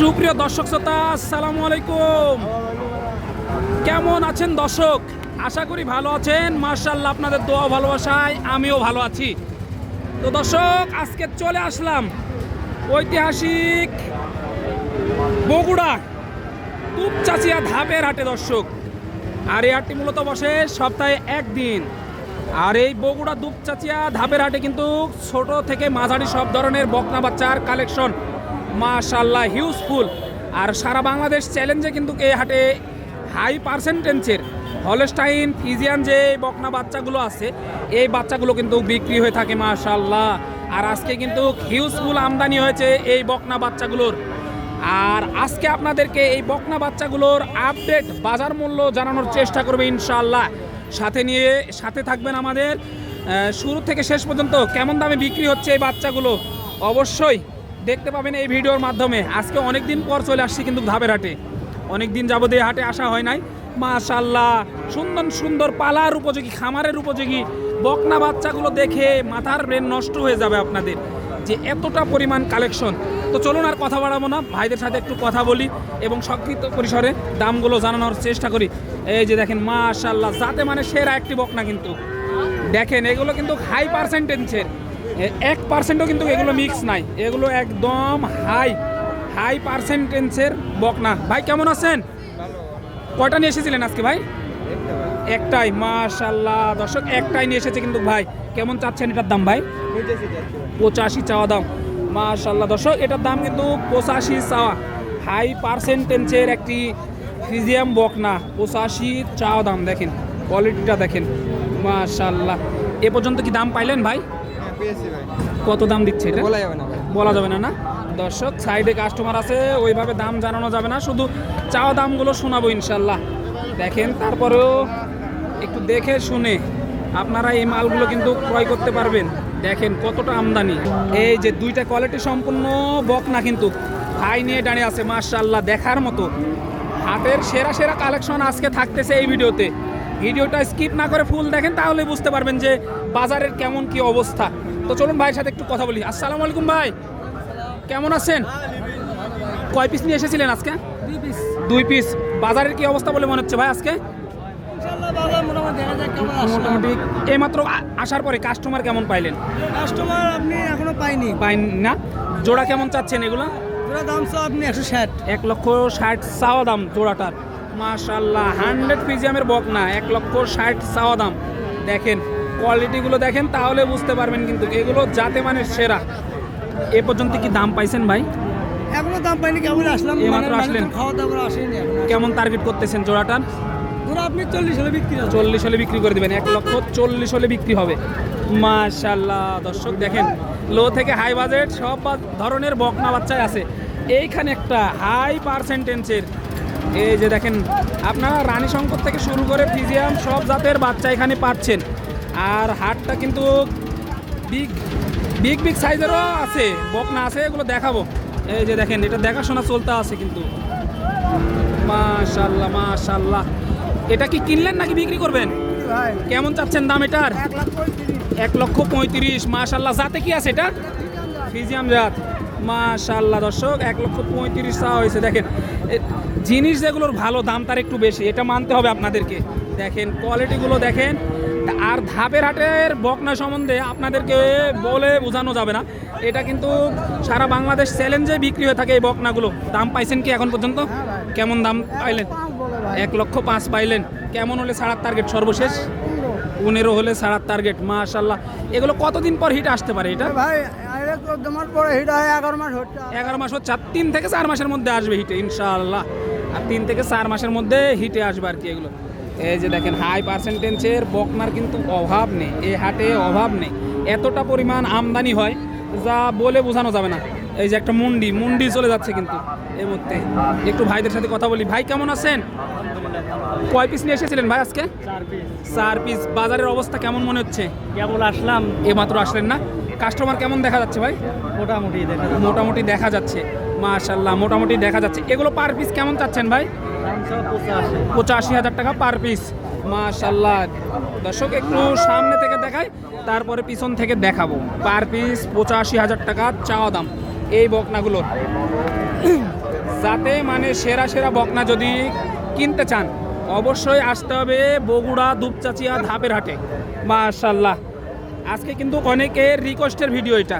সুপ্রিয় দর্শক শ্রোতা, আসসালামু আলাইকুম। কেমন আছেন দর্শক? আশা করি ভালো আছেন। মার্শাল্লাহ আপনাদের দোয়া ভালোবাসায় আমিও ভালো আছি। তো দর্শক, আজকে চলে আসলাম ঐতিহাসিক বগুড়া দুপচাচিয়া ধাপের হাটে দর্শক। আর এই হাটটি মূলত বসে সপ্তাহে একদিন। আর এই বগুড়া দুপচাচিয়া ধাপের হাটে কিন্তু ছোট থেকে মাঝারি সব ধরনের বকনা বাচ্চার কালেকশন মাশাল্লাহ হিউজফুল আর সারা বাংলাদেশ চ্যালেঞ্জে কিন্তু এই হাটে হাই পার্সেন্টেন্সের হলস্টাইন ফিজিয়ান যে বকনা বাচ্চাগুলো আছে, এই বাচ্চাগুলো কিন্তু বিক্রি হয়ে থাকে মাশাল্লাহ আর আজকে কিন্তু হিউজফুল আমদানি হয়েছে এই বকনা বাচ্চাগুলোর। আর আজকে আপনাদেরকে এই বকনা বাচ্চাগুলোর আপডেট বাজার মূল্য জানানোর চেষ্টা করবে ইনশাল্লাহ সাথে নিয়ে, সাথে থাকবেন আমাদের। শুরু থেকে শেষ পর্যন্ত কেমন দামে বিক্রি হচ্ছে এই বাচ্চাগুলো? অবশ্যই দেখতে পাবেন এই ভিডিওর মাধ্যমে। আজকে অনেক দিন পর চলে আসছি কিন্তু ধাবের হাটে। অনেক দিন যাবত এই হাটে আসা হয় নাই। মাশাল্লাহ সুন্দর সুন্দর পালার উপযোগী, খামারের উপযোগী বকনা বাচ্চাগুলো দেখে মাথার ব্রেন নষ্ট হয়ে যাবে আপনাদের। যে এতটা পরিমাণ কালেকশন। তো চলুন আর কথা বাড়াবো না। ভাইদের সাথে একটু কথা বলি এবং সংক্ষিপ্ত পরিসরে দামগুলো জানানোর চেষ্টা করি। এই যে দেখেন মাশাল্লাহ যাতে মানে সেরা একটি বকনা কিন্তু। দেখেন, এগুলো কিন্তু হাই পার্সেন্টেন্সের এক পার্সেন্টও কিন্তু এগুলো মিক্স নাই। এগুলো একদম হাই হাই পার্সেন্টেন্সের বকনা। ভাই, কেমন আছেন? কয়টা নিয়ে এসেছিলেন আজকে ভাই? একটাই মাশাল্লাহ দর্শক, একটাই নিয়ে এসেছে কিন্তু ভাই। কেমন চাচ্ছেন এটার দাম ভাই? পঁচাশি চাওয়া দাম মাশাল্লাহ দর্শক, এটার দাম কিন্তু পঁচাশি চাওয়া। হাই পার্সেন্টেন্সের একটি ফিজিয়াম বকনা। পঁচাশি চাওয়া দাম, দেখেন। কোয়ালিটিটা দেখেন। মাশাল্লাহ এ পর্যন্ত কি দাম পাইলেন ভাই? পেয়েছি ভাই। কত দাম দিচ্ছে এটা? বলা যাবে না বলা যাবে না না? দর্শক সাইডে কাস্টমার আছে ওইভাবে দাম জানানো যাবে না শুধু চাওয়া দামগুলো শোনাবো ইনশাল্লাহ দেখেন তারপরেও একটু দেখে শুনে আপনারা এই মালগুলো কিন্তু ক্রয় করতে পারবেন। দেখেন কতটা আমদানি। এই যে দুইটা কোয়ালিটি সম্পূর্ণ বক না কিন্তু। ভাই নিয়ে দাঁড়িয়ে আছে মার্শাল্লাহ দেখার মতো। হাতের সেরা সেরা কালেকশন আজকে থাকতেছে এই ভিডিওতে। ভিডিওটা স্কিপ না করে ফুল দেখেন তাহলে বুঝতে পারবেন যে বাজারের কেমন কি অবস্থা। তো চলুন ভাইয়ের সাথে একটু কথা বলি। আসসালামু আলাইকুম ভাই। কেমন আছেন? কয় পিস নিয়ে এসেছিলেন আজকে? দুই পিস বাজারের কি অবস্থা বলে মনে হচ্ছে ভাই আজকে? মোটামুটি এইমাত্র আসার পরে কাস্টমার কেমন পাইলেন? কাস্টমার আপনি এখনও পাইনি। পাইন না? জোড়া কেমন চাচ্ছেন এগুলো? পুরো দাম তো আপনি একশো ষাট। এক লক্ষ ষাট চাওয়া দাম জোড়াটার। মাশাল্লাহ হান্ড্রেড পিজিয়ামের বক না এক লক্ষ ষাট চাওয়া দাম। দেখেন কোয়ালিটিগুলো দেখেন তাহলে বুঝতে পারবেন কিন্তু এগুলো যাতে মানে সেরা। এ পর্যন্ত কি দাম পাইছেন ভাই? এখনও দাম পাইনি কেমন আসলাম? মাত্র মানে- আসলেন। খাওয়া দাওয়া আসেনি কেমন টার্গেট করতেছেন জোড়াটার পুরো আপনি চল্লিশ হলে বিক্রি হবে। চল্লিশ হলে বিক্রি করে দেবেন এক লক্ষ চল্লিশ হলে বিক্রি হবে। মাশাল্লাহ দর্শক দেখেন লো থেকে হাই বাজেট সব ধরনের বকনা বাচ্চাই আছে। এইখানে একটা হাই পার্সেন্টেন্সের এই যে দেখেন আপনারা রানী শঙ্কর থেকে শুরু করে ফিজিয়াম সব জাতের বাচ্চা এখানে পাচ্ছেন। আর হাটটা কিন্তু বিগ বিগ বিগ সাইজেরও আছে বকনা আছে এগুলো দেখাবো। এই যে দেখেন এটা দেখাশোনা চলতে আছে কিন্তু। মাশাল্লাহ মাশাল্লাহ। এটা কি কিনলেন নাকি বিক্রি করবেন? কেমন চাচ্ছেন দাম এটার? এক লক্ষ পঁয়ত্রিশ। মাশাল্লাহ। জাতে কি আছে এটা? ফিজিয়াম জাত। মাশাল্লাহ দর্শক এক লক্ষ পঁয়ত্রিশ চাওয়া হয়েছে দেখেন। জিনিস যেগুলোর ভালো দাম তার একটু বেশি এটা মানতে হবে আপনাদেরকে। দেখেন কোয়ালিটিগুলো দেখেন। আর ধাপের হাটের বকনা সম্বন্ধে আপনাদেরকে বলে বোঝানো যাবে না। এটা কিন্তু সারা বাংলাদেশ চ্যালেঞ্জে বিক্রি হয়ে থাকে এই বকনাগুলো। দাম পাইছেন কি এখন পর্যন্ত? কেমন দাম পাইলেন? এক লক্ষ পাঁচ পাইলেন। কেমন হলে ছাড়ার টার্গেট সর্বশেষ? পনেরো হলে ছাড়ার টার্গেট মাশাল্লাহ এগুলো কতদিন পর হিট আসতে পারে এটা? ভাই তোমার পরে হিট হয় এগারো মাস হচ্ছে। এগারো মাস হচ্ছে তিন থেকে চার মাসের মধ্যে আসবে হিটে ইনশাল্লাহ আর তিন থেকে চার মাসের মধ্যে হিটে আসবে আর কি এগুলো। এই যে দেখেন হাই পার্সেন্টেন্সের বকনার কিন্তু অভাব নেই এই হাটে অভাব নেই। এতটা পরিমাণ আমদানি হয় যা বলে বোঝানো যাবে না। এই যে একটা মুন্ডি মুন্ডি চলে যাচ্ছে কিন্তু এই মুহূর্তে। একটু ভাইদের সাথে কথা বলি। ভাই কেমন আছেন? কয় পিস নিয়ে এসেছিলেন ভাই আজকে? চার পিস চার পিস বাজারের অবস্থা কেমন মনে হচ্ছে? কেবল আসলাম। এমাত্র আসলেন না? কাস্টমার কেমন দেখা যাচ্ছে ভাই? মোটামুটি দেখা মোটামুটি দেখা যাচ্ছে। মাশাল্লাহ মোটামুটি দেখা যাচ্ছে। এগুলো পার পিস কেমন চাচ্ছেন ভাই? পঁচাশি হাজার টাকা পার পিস মাশাল্লাহ দর্শক, একটু সামনে থেকে দেখাই, তারপরে পিছন থেকে দেখাবো। পার পিস পঁচাশি হাজার টাকা চাওয়া দাম। এই বকনাগুলোর যাতে মানে সেরা সেরা বকনা যদি কিনতে চান, অবশ্যই আসতে হবে বগুড়া দুপচাচিয়া ধাপের হাটে। মাশাল্লাহ আজকে কিন্তু অনেকের রিকোয়েস্টের ভিডিও এটা।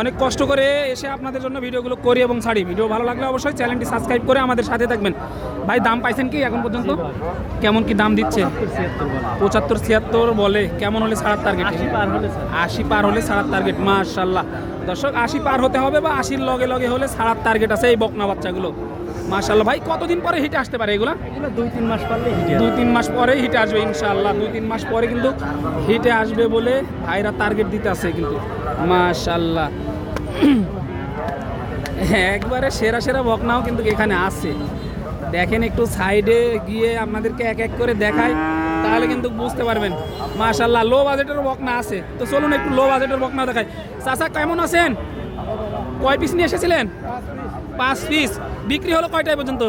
অনেক কষ্ট করে এসে আপনাদের জন্য ভিডিওগুলো করি এবং ছাড়ি। ভিডিও ভালো লাগলে অবশ্যই চ্যানেলটি সাবস্ক্রাইব করে আমাদের সাথে থাকবেন। ভাই দাম পাইছেন কি এখন পর্যন্ত? কেমন কি দাম দিচ্ছে? পঁচাত্তর ছিয়াত্তর বলে। কেমন হলে ছাড়ার টার্গেট আশি পার হলে পার ছাড়ার টার্গেট মাশাল্লাহ দর্শক আশি পার হতে হবে বা আশির লগে লগে হলে ছাড়ার টার্গেট আছে এই বকনা বাচ্চাগুলো। মাশাল্লাহ ভাই কতদিন পরে হিটে আসতে পারে এগুলা? দুই তিন মাস হিটে দুই তিন মাস পরে হিটে আসবে ইনশাল্লাহ দুই তিন মাস পরে কিন্তু হিটে আসবে বলে ভাইরা টার্গেট দিতে আছে কিন্তু। মাশাল্লাহ হ্যাঁ একবারে সেরা সেরা বকনাও কিন্তু এখানে আছে। দেখেন একটু সাইডে গিয়ে আপনাদেরকে এক এক করে দেখায় তাহলে কিন্তু বুঝতে পারবেন। মাশাল্লাহ লো বাজেটের বকনা আছে। তো চলুন একটু লো বাজেটের বকনা দেখাই। চাচা কেমন আছেন? কয় পিস নিয়ে এসেছিলেন? পাঁচ পিস বিক্রি হলো কয়টায় পর্যন্ত?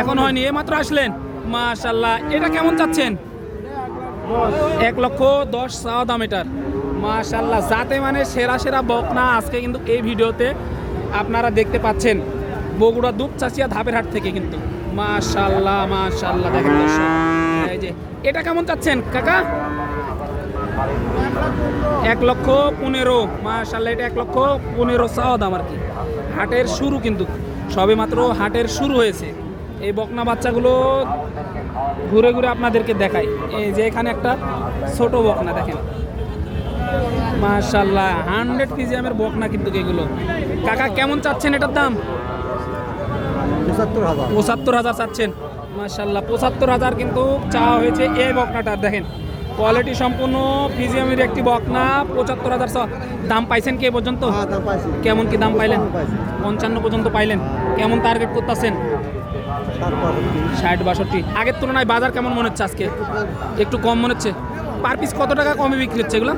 এখন হয়নি। এই মাত্র আসলেন। মাশাল্লাহ এটা কেমন চাচ্ছেন? এক লক্ষ দশ চাওয়া দাম এটার। মাশাল্লাহ যাতে মানে সেরা সেরা বকনা আজকে কিন্তু এই ভিডিওতে আপনারা দেখতে পাচ্ছেন বগুড়া দুধ চাষিয়া ধাপের হাট থেকে কিন্তু। মাশাল্লাহ মাশাল্লাহ দেখেন এই যে, এটা কেমন চাচ্ছেন, কাকা? এক লক্ষ পনেরো মাশাল্লাহ এটা এক লক্ষ পনেরো চাওয়া দাম আর কি। হাটের শুরু কিন্তু, সবে মাত্র হাটের শুরু হয়েছে। এই বকনা বাচ্চাগুলো ঘুরে ঘুরে আপনাদেরকে দেখাই। এই যে এখানে একটা ছোট বকনা, দেখেন। মাশাল্লাহ হান্ড্রেড পিজিএমের বকনা কিন্তু এগুলো। কাকা কেমন চাচ্ছেন এটার দাম? পঁচাত্তর হাজার। পঁচাত্তর হাজার চাচ্ছেন। মাশাল্লাহ পঁচাত্তর হাজার কিন্তু চাওয়া হয়েছে এই বকনাটা। দেখেন কোয়ালিটি সম্পূর্ণ ফিজিয়ামের একটি বকনা পঁচাত্তর হাজার। দাম পাইছেন কি পর্যন্ত? হ্যাঁ কেমন কি দাম পাইলেন? পঞ্চান্ন পর্যন্ত পাইলেন। কেমন টার্গেট করতেছেন? ষাট বাষট্টি। আগের তুলনায় বাজার কেমন মনে হচ্ছে আজকে? একটু কম মনে হচ্ছে? পার পিস কত টাকা কমে বিক্রি হচ্ছে এগুলো?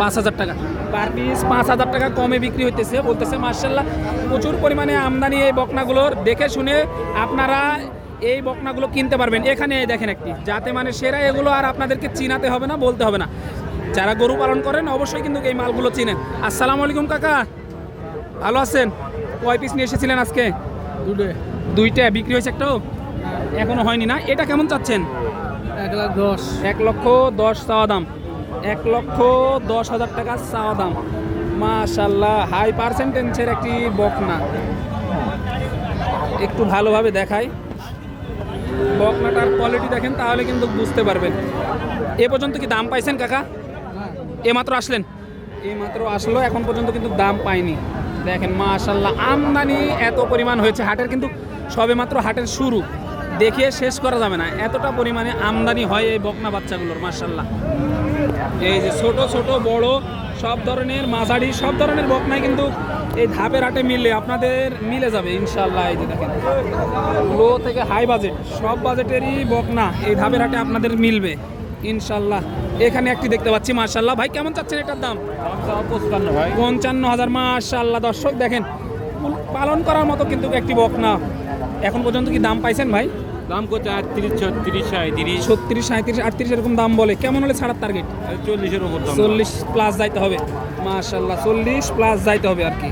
পাঁচ হাজার টাকা। পার পিস পাঁচ হাজার টাকা কমে বিক্রি হইতেছে। বলতেছে মার্শাল্লাহ প্রচুর পরিমাণে আমদানি এই বকনাগুলোর দেখে শুনে আপনারা এই বকনাগুলো কিনতে পারবেন। এখানে দেখেন একটি যাতে মানে সেরা এগুলো আর আপনাদেরকে চিনাতে হবে না বলতে হবে না। যারা গরু পালন করেন অবশ্যই কিন্তু এই মালগুলো চিনেন। আসসালামু আলাইকুম কাকা। ভালো আছেন? কয় পিস নিয়ে এসেছিলেন আজকে? দুটো দুইটা। বিক্রি হয়েছে একটাও? এখনও হয়নি না? এটা কেমন চাচ্ছেন? লাখ দশ। এক লক্ষ দশ চাওয়া দাম। এক লক্ষ দশ হাজার টাকা চাওয়া দাম। মাশাল্লাহ হাই পার্সেন্টেন্সের একটি বকনা। একটু ভালোভাবে দেখাই। বকনাটার কোয়ালিটি দেখেন তাহলে কিন্তু বুঝতে পারবেন। এ পর্যন্ত কি দাম পাইছেন কাকা? এ মাত্র আসলেন? এই মাত্র আসলো এখন পর্যন্ত কিন্তু দাম পাইনি। দেখেন মাশাল্লাহ আমদানি এত পরিমাণ হয়েছে হাটের কিন্তু সবে মাত্র হাটের শুরু। দেখিয়ে শেষ করা যাবে না। এতটা পরিমাণে আমদানি হয় এই বকনা বাচ্চাগুলোর মাশাল্লাহ এই যে ছোট ছোট বড় সব ধরনের মাঝারি সব ধরনের বকনাই কিন্তু এই ধাপের হাটে মিললে আপনাদের মিলে যাবে ইনশাল্লাহ এই যে দেখেন। লো থেকে হাই বাজেট সব বাজেটেরই বকনা এই ধাপের হাটে আপনাদের মিলবে ইনশাল্লাহ এখানে একটি দেখতে পাচ্ছি মাশাল্লাহ ভাই কেমন চাচ্ছেন এটার দাম? পঞ্চান্ন হাজার মাশাল্লাহ দর্শক দেখেন পালন করার মতো কিন্তু একটি বকনা। এখন পর্যন্ত কি দাম পাইছেন ভাই? দাম কত আটত্রিশ ছত্রিশ সাঁত্রিশ ছত্রিশ সাঁত্রিশ আটত্রিশ এরকম দাম বলে। কেমন হলে ছাড়ার টার্গেট চল্লিশের ওপর চল্লিশ প্লাস যাইতে হবে। মাশাল্লাহ চল্লিশ প্লাস যাইতে হবে আর কি।